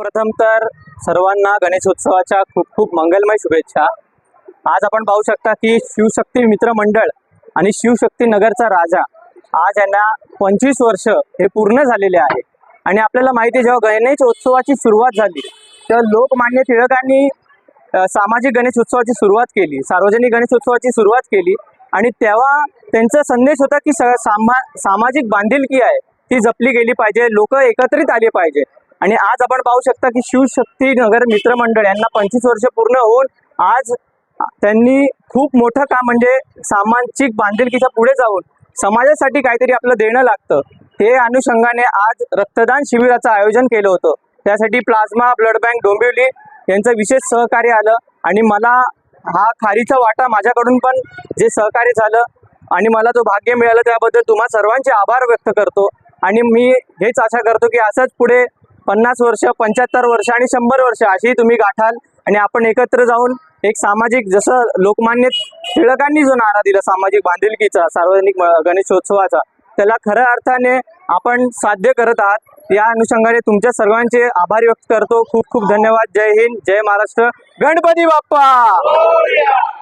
प्रथम तर सर्वांना गणेशोत्सवाच्या खूप खूप मंगलमय शुभेच्छा. आज आपण पाहू शकता की शिवशक्ती मित्र मंडळ आणि शिवशक्ती नगरचा राजा आज यांना पंचवीस वर्ष हे पूर्ण झालेले आहे. आणि आपल्याला माहिती आहे जेव्हा गणेशोत्सवाची सुरुवात झाली तेव्हा लोकमान्य टिळकांनी सामाजिक गणेश उत्सवाची सुरुवात केली सार्वजनिक गणेश उत्सवाची सुरुवात केली. आणि तेव्हा त्यांचा संदेश होता की सामा सामाजिक बांधिलकी आहे ती जपली गेली पाहिजे लोक एकत्रित आले पाहिजे. आणि आज आपण पाहू शकता की शिवशक्ती नगर मित्रमंडळ यांना पंचवीस वर्ष पूर्ण होऊन आज त्यांनी खूप मोठं काम म्हणजे सामाजिक बांधिलकीच्या पुढे जाऊन समाजासाठी काहीतरी आपलं देणं लागतं. हे अनुषंगाने आज रक्तदान शिबिराचं आयोजन केलं होतं. त्यासाठी प्लाझ्मा ब्लड बँक डोंबिवली यांचं विशेष सहकार्य आलं आणि मला हा खारीचा वाटा माझ्याकडून पण जे सहकार्य झालं आणि मला जो भाग्य मिळालं त्याबद्दल तुम्हा सर्वांचे आभार व्यक्त करतो. आणि मी हेच आशा करतो की असंच पुढे पन्नास वर्ष पंच्याहत्तर वर्ष आणि शंभर वर्ष अशी तुम्ही गाठाल आणि आपण एकत्र जाऊन एक सामाजिक जसं लोकमान्य टिळकांनी जो नारा दिला सामाजिक बांधिलकीचा सार्वजनिक गणेशोत्सवाचा त्याला खऱ्या अर्थाने आपण साध्य करत आहात. या अनुषंगाने तुमच्या सर्वांचे आभार व्यक्त करतो. खूप खूप धन्यवाद. जय हिंद जय महाराष्ट्र. गणपती बाप्पा!